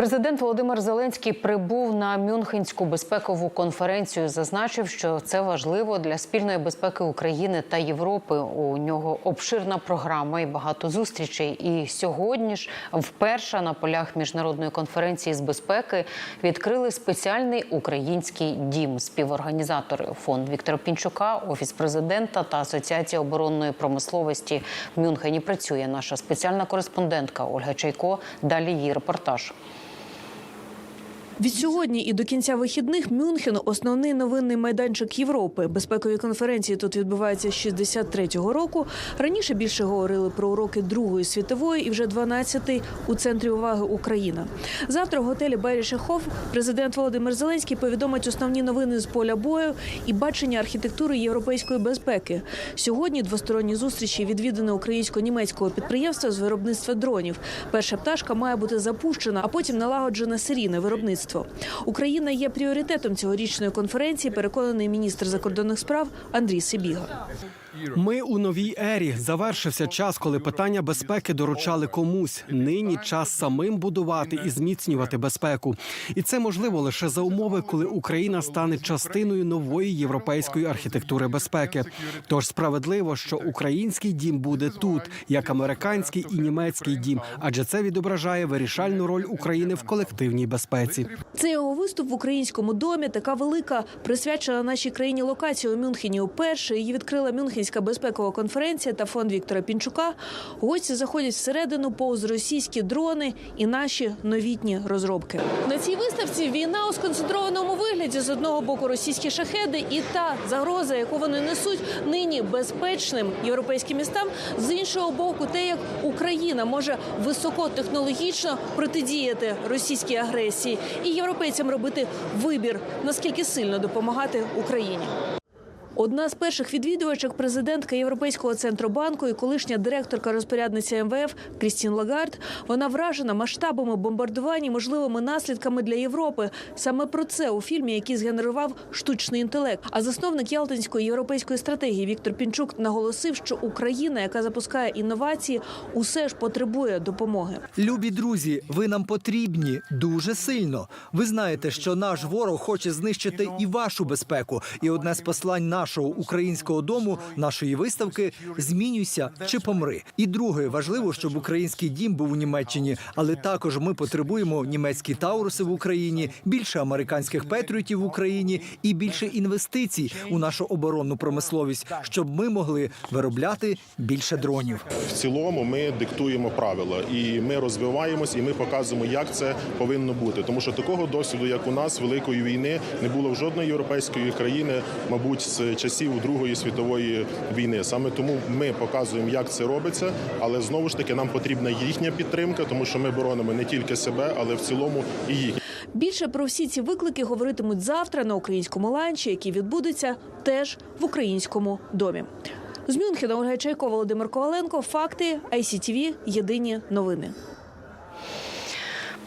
Президент Володимир Зеленський прибув на Мюнхенську безпекову конференцію. Зазначив, що це важливо для спільної безпеки України та Європи. У нього обширна програма і багато зустрічей. І сьогодні ж вперше на полях міжнародної конференції з безпеки відкрили спеціальний український дім. Співорганізатори фонд Віктора Пінчука, офіс президента та Асоціація оборонної промисловості в Мюнхені працює наша спеціальна кореспондентка Ольга Чайко. Далі її репортаж. Від сьогодні і до кінця вихідних Мюнхен – основний новинний майданчик Європи. Безпекові конференції тут відбуваються з 63-го року. Раніше більше говорили про уроки Другої світової і вже 12-й у центрі уваги Україна. Завтра в готелі Беріше Хоф президент Володимир Зеленський повідомить основні новини з поля бою і бачення архітектури європейської безпеки. Сьогодні двосторонні зустрічі відвідане українсько-німецького підприємства з виробництва дронів. Перша пташка має бути запущена, а потім налагоджене серійне виробництво. Україна є пріоритетом цьогорічної конференції. Переконаний міністр закордонних справ Андрій Сибіга. Ми у новій ері. Завершився час, коли питання безпеки доручали комусь. Нині час самим будувати і зміцнювати безпеку. І це можливо лише за умови, коли Україна стане частиною нової європейської архітектури безпеки. Тож справедливо, що український дім буде тут, як американський і німецький дім, адже це відображає вирішальну роль України в колективній безпеці. Це його виступ в українському домі. Така велика присвячена нашій країні локація у Мюнхені. Уперше її відкрила Мюнхенська безпекова конференція та фонд Віктора Пінчука. Гості заходять всередину повз російські дрони і наші новітні розробки. На цій виставці війна у сконцентрованому вигляді з одного боку російські шахеди і та загроза, яку вони несуть нині безпечним європейським містам. З іншого боку, те, як Україна може високотехнологічно протидіяти російській агресії і європейцям робити вибір, наскільки сильно допомагати Україні. Одна з перших відвідувачок президентка Європейського центробанку і колишня директорка розпорядниця МВФ Крістін Лагард. Вона вражена масштабами бомбардувань і можливими наслідками для Європи. Саме про це у фільмі, який згенерував штучний інтелект. А засновник Ялтинської європейської стратегії Віктор Пінчук наголосив, що Україна, яка запускає інновації, усе ж потребує допомоги. Любі друзі, ви нам потрібні дуже сильно. Ви знаєте, що наш ворог хоче знищити і вашу безпеку. І одне з послань нашого українського дому, нашої виставки змінюйся чи помри. І друге, важливо, щоб український дім був у Німеччині, але також ми потребуємо німецькі тауруси в Україні, більше американських петріотів в Україні і більше інвестицій у нашу оборонну промисловість, щоб ми могли виробляти більше дронів. В цілому ми диктуємо правила, і ми розвиваємось, і ми показуємо, як це повинно бути. Тому що такого досвіду, як у нас, великої війни, не було в жодної європейської країни, мабуть, з часів Другої світової війни. Саме тому ми показуємо, як це робиться, але знову ж таки нам потрібна їхня підтримка, тому що ми боронимо не тільки себе, але в цілому і їх. Більше про всі ці виклики говоритимуть завтра на українському ланчі, який відбудеться теж в українському домі. З Мюнхена Ольга Чайко, Володимир Коваленко. Факти ICTV. Єдині новини.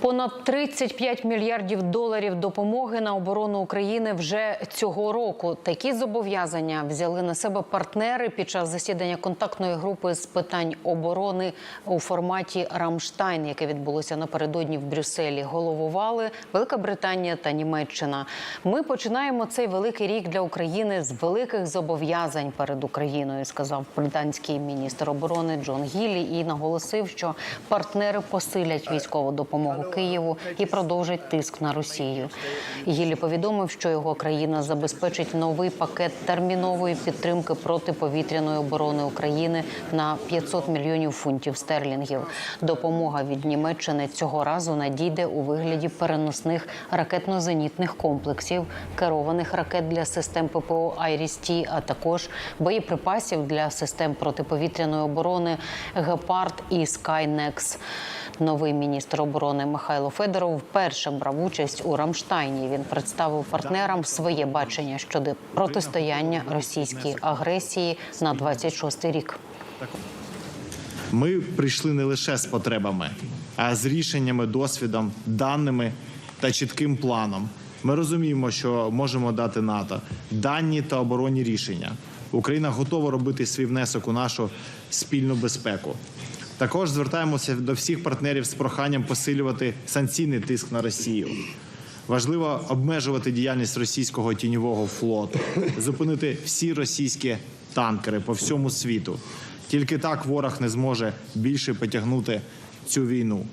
Понад 35 мільярдів доларів допомоги на оборону України вже цього року. Такі зобов'язання взяли на себе партнери під час засідання контактної групи з питань оборони у форматі Рамштайн, яке відбулося напередодні в Брюсселі. Головували Велика Британія та Німеччина. Ми починаємо цей великий рік для України з великих зобов'язань перед Україною, сказав британський міністр оборони Джон Гіллі і наголосив, що партнери посилять військову допомогу Києву і продовжать тиск на Росію. Гіллі повідомив, що його країна забезпечить новий пакет термінової підтримки протиповітряної оборони України на 500 мільйонів фунтів стерлінгів. Допомога від Німеччини цього разу надійде у вигляді переносних ракетно-зенітних комплексів, керованих ракет для систем ППО «Айріс-Ті», а також боєприпасів для систем протиповітряної оборони «Гепард» і «Скайнекс». Новий міністр оборони Михайло Федоров вперше брав участь у Рамштайні. Він представив партнерам своє бачення щодо протистояння російській агресії на 26-й рік. Ми прийшли не лише з потребами, а з рішеннями, досвідом, даними та чітким планом. Ми розуміємо, що можемо дати НАТО дані та оборонні рішення. Україна готова робити свій внесок у нашу спільну безпеку. Також звертаємося до всіх партнерів з проханням посилювати санкційний тиск на Росію. Важливо обмежувати діяльність російського тіньового флоту, зупинити всі російські танкери по всьому світу. Тільки так ворог не зможе більше потягнути цю війну.